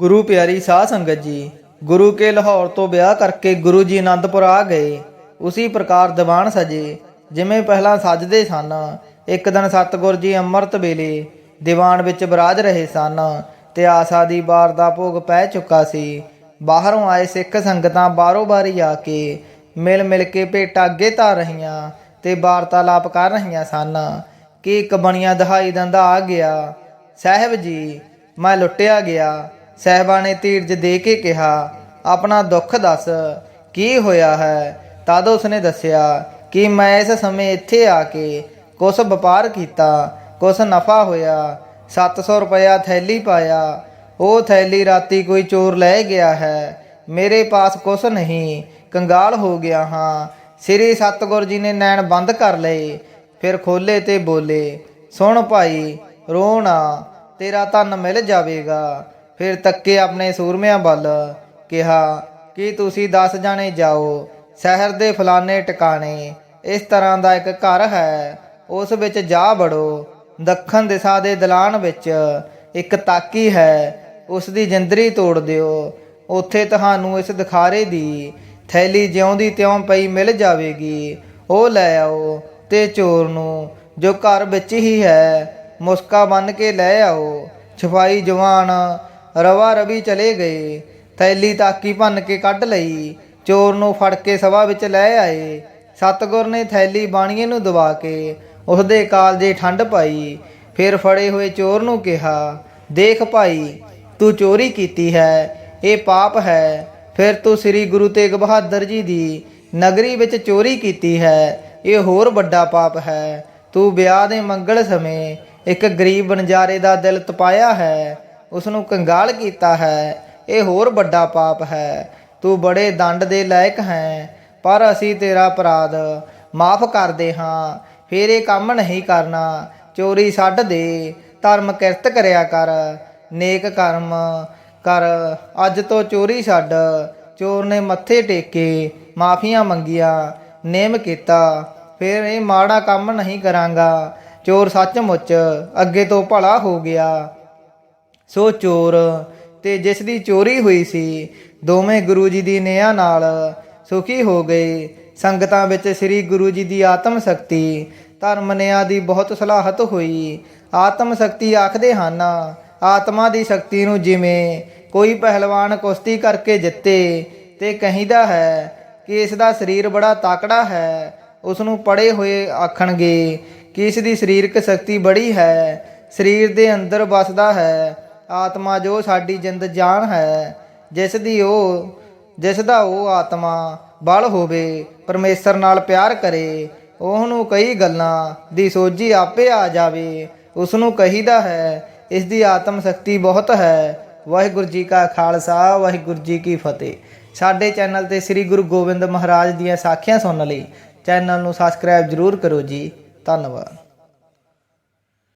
ਗੁਰੂ ਪਿਆਰੀ ਸਾਧ ਸੰਗਤ ਜੀ, ਗੁਰੂ ਕੇ ਲਾਹੌਰ ਤੋਂ ਵਿਆਹ ਕਰਕੇ ਗੁਰੂ ਜੀ ਅਨੰਦਪੁਰ ਆ ਗਏ। ਉਸੇ ਪ੍ਰਕਾਰ ਦੀਵਾਨ ਸਜੇ, ਜਿਵੇਂ ਪਹਿਲਾਂ ਸਜਦੇ ਸਨ, ਇੱਕ ਦਿਨ ਸਤਿਗੁਰ ਜੀ ਅੰਮ੍ਰਿਤ ਵੇਲੇ ਦੀਵਾਨ ਵਿੱਚ ਬਰਾਜ ਰਹੇ ਸਨ ਤੇ ਆਸਾ ਦੀ ਬਾਰ ਦਾ ਭੋਗ ਪੈ ਚੁੱਕਾ ਸੀ। ਬਾਹਰੋਂ ਆਏ ਸਿੱਖ ਸੰਗਤਾਂ ਬਾਰੋ ਬਾਰੀ ਆ ਕੇ ਮਿਲ ਮਿਲ ਕੇ ਭੇਟਾ ਅੱਗੇ ਧਰ ਰਹੀਆਂ ਤੇ ਵਾਰਤਾਲਾਪ ਕਰ ਰਹੀਆਂ ਸਨ ਕਿ ਇੱਕ ਬਣੀਆਂ ਦਹਾਈ ਦੰਦਾ ਆ ਗਿਆ। ਸਾਹਿਬ ਜੀ, ਮੈਂ ਲੁੱਟਿਆ ਗਿਆ। ਸਹਿਬਾ ਨੇ ਧੀਰਜ ਦੇ ਕੇ ਕਿਹਾ, ਆਪਣਾ ਦੁੱਖ ਦੱਸ, ਕੀ ਹੋਇਆ ਹੈ? ਤਦ ਉਸਨੇ ਦੱਸਿਆ ਕਿ ਮੈਂ ਇਸ ਸਮੇਂ ਇੱਥੇ ਆ ਕੇ ਕੁਛ ਵਪਾਰ ਕੀਤਾ, ਕੁਛ ਨਫਾ ਹੋਇਆ 700 ਰੁਪਇਆ ਥੈਲੀ ਪਾਇਆ, ਉਹ ਥੈਲੀ ਰਾਤੀ ਕੋਈ ਚੋਰ ਲੈ ਗਿਆ ਹੈ, ਮੇਰੇ ਪਾਸ ਕੁਛ ਨਹੀਂ, ਕੰਗਾਲ ਹੋ ਗਿਆ ਹਾਂ, ਸ੍ਰੀ ਸਤਗੁਰ ਜੀ ਨੇ ਨੈਣ ਬੰਦ ਕਰ ਲਏ, ਫਿਰ ਖੋਲੇ ਤੇ ਬੋਲੇ, ਸੁਣ ਭਾਈ ਰੋਣਾ ਤੇਰਾ ਧਨ ਮਿਲ ਜਾਵੇਗਾ ਫਿਰ ਤੱਕੇ ਆਪਣੇ ਸੂਰਮਿਆਂ ਵੱਲ, ਕਿਹਾ, ਕਿ ਤੁਸੀਂ 10 ਜਾਣੇ ਜਾਓ, ਸ਼ਹਿਰ ਦੇ ਫਲਾਣੇ ਟਿਕਾਣੇ, ਇਸ ਤਰ੍ਹਾਂ ਦਾ ਇੱਕ ਘਰ ਹੈ, ਉਸ ਵਿੱਚ ਜਾ ਬੜੋ ਦੱਖਣ ਦਿਸ਼ਾ ਦੇ ਦਲਾਨ ਵਿੱਚ ਇੱਕ ਤਾਕੀ ਹੈ ਉਸ ਦੀ ਜਿੰਦਰੀ ਤੋੜ ਦਿਓ, ਉੱਥੇ ਤੁਹਾਨੂੰ ਇਸ ਦਿਖਾਰੇ ਦੀ ਥੈਲੀ ਜਿਉਂਦੀ ਤਿਉਂ ਪਈ ਮਿਲ ਜਾਵੇਗੀ, ਉਹ ਲੈ ਆਓ, ਤੇ ਚੋਰ ਨੂੰ, ਜੋ ਘਰ ਵਿੱਚ ਹੀ ਹੈ, ਮੁਸਕਾ ਬੰਨ ਕੇ ਲੈ ਆਓ, ਛਪਾਈ ਜਵਾਨ ਰਵਾ ਰਵੀ ਚਲੇ ਗਏ। ਥੈਲੀ ਤਾਕੀ ਭੰਨ ਕੇ ਕੱਢ ਲਈ। ਚੋਰ ਨੂੰ ਫੜ ਕੇ ਸਭਾ ਵਿੱਚ ਲੈ ਆਏ। ਸਤਗੁਰ ਨੇ ਥੈਲੀ ਬਾਣੀਏ ਨੂੰ ਦਵਾ ਕੇ ਉਸਦੇ ਕਾਲਜੇ ਠੰਡ ਪਾਈ। ਫਿਰ ਫੜੇ ਹੋਏ ਚੋਰ ਨੂੰ ਕਿਹਾ, ਦੇਖ ਭਾਈ, ਤੂੰ ਚੋਰੀ ਕੀਤੀ ਹੈ। ਇਹ ਪਾਪ ਹੈ। ਫਿਰ ਤੂੰ ਸ੍ਰੀ ਗੁਰੂ ਤੇਗ ਬਹਾਦਰ ਜੀ ਦੀ ਨਗਰੀ ਵਿੱਚ ਚੋਰੀ ਕੀਤੀ ਹੈ। ਇਹ ਹੋਰ ਵੱਡਾ ਪਾਪ ਹੈ। ਤੂੰ ਵਿਆਹ ਦੇ ਮੰਗਲ ਸਮੇਂ ਇੱਕ ਗਰੀਬ ਬਨਜਾਰੇ ਦਾ ਦਿਲ ਤਪਾਇਆ ਹੈ। ਉਸ ਨੂੰ ਕੰਗਾਲ ਕੀਤਾ ਹੈ। ਇਹ ਹੋਰ ਵੱਡਾ ਪਾਪ ਹੈ। ਤੂੰ ਬੜੇ ਦੰਡ ਦੇ ਲਾਇਕ ਹੈ, ਪਰ ਅਸੀਂ ਤੇਰਾ ਅਪਰਾਧ ਮਾਫ ਕਰਦੇ ਹਾਂ। ਫਿਰ ਇਹ ਕੰਮ ਨਹੀਂ ਕਰਨਾ। ਚੋਰੀ ਛੱਡ ਦੇ। ਧਰਮ ਕਿਰਤ ਕਰਿਆ ਕਰ। ਨੇਕ ਕਰਮ ਕਰ। ਅੱਜ ਤੋਂ ਚੋਰੀ ਛੱਡ। ਚੋਰ ਨੇ ਮੱਥੇ ਟੇਕੇ, ਮਾਫੀਆਂ ਮੰਗੀਆਂ, ਨੇਮ ਕੀਤਾ। ਫਿਰ ਇਹ ਮਾੜਾ ਕੰਮ ਨਹੀਂ ਕਰਾਂਗਾ। ਚੋਰ ਸੱਚਮੁੱਚ ਅੱਗੇ ਤੋਂ ਭਲਾ ਹੋ ਗਿਆ। ਸੋ ਚੋਰ, ਤੇ ਜਿਸ ਦੀ ਚੋਰੀ ਹੋਈ ਸੀ, ਦੋਵੇਂ ਗੁਰੂ ਜੀ ਦੀ ਨਿਆਂ ਨਾਲ ਸੁਖੀ ਹੋ ਗਏ। ਸੰਗਤਾਂ ਵਿੱਚ ਸ੍ਰੀ ਗੁਰੂ ਜੀ ਦੀ ਆਤਮ ਸ਼ਕਤੀ, ਧਰਮ ਨਿਆਂ ਦੀ ਬਹੁਤ ਸਲਾਹਤ ਹੋਈ। ਆਤਮ ਸ਼ਕਤੀ ਆਖਦੇ ਹਨ, ਆਤਮਾ ਦੀ ਸ਼ਕਤੀ ਨੂੰ ਜਿਵੇਂ ਕੋਈ ਪਹਿਲਵਾਨ ਕੁਸ਼ਤੀ ਕਰਕੇ ਜਿੱਤੇ, ਤੇ ਕਹਿੰਦਾ ਹੈ ਕਿ ਇਸ ਦਾ ਸਰੀਰ ਬੜਾ ਤਾਕੜਾ ਹੈ, ਉਸ ਨੂੰ ਪੜੇ ਹੋਏ ਆਖਣਗੇ ਕਿ ਇਸ ਦੀ ਸਰੀਰਕ ਸ਼ਕਤੀ ਬੜੀ ਹੈ, ਸਰੀਰ ਦੇ ਅੰਦਰ ਵਸਦਾ ਹੈ ਆਤਮਾ ਜੋ ਸਾਡੀ ਜਿੰਦ ਜਾਨ ਹੈ, ਜਿਸ ਦੀ ਉਹ, ਜਿਸ ਦਾ ਉਹ ਆਤਮਾ ਬਲ ਹੋਵੇ, ਪਰਮੇਸ਼ਰ ਨਾਲ ਪਿਆਰ ਕਰੇ, ਉਹਨੂੰ ਕਈ ਗੱਲਾਂ ਦੀ ਸੋਝੀ ਆਪੇ ਆ ਜਾਵੇ ਉਸ ਨੂੰ ਕਹੀਦਾ ਹੈ, ਇਸ ਦੀ ਆਤਮ ਸ਼ਕਤੀ ਬਹੁਤ ਹੈ। ਵਾਹਿਗੁਰੂ ਜੀ ਕਾ ਖਾਲਸਾ, ਵਾਹਿਗੁਰੂ ਜੀ ਕੀ ਫਤਿਹ। ਸਾਡੇ ਚੈਨਲ ਤੇ ਸ੍ਰੀ ਗੁਰੂ ਗੋਬਿੰਦ ਮਹਾਰਾਜ ਦੀਆਂ ਸਾਖੀਆਂ ਸੁਣਨ ਲਈ ਚੈਨਲ ਨੂੰ ਸਬਸਕ੍ਰਾਈਬ ਜਰੂਰ ਕਰੋ ਜੀ। ਧੰਨਵਾਦ।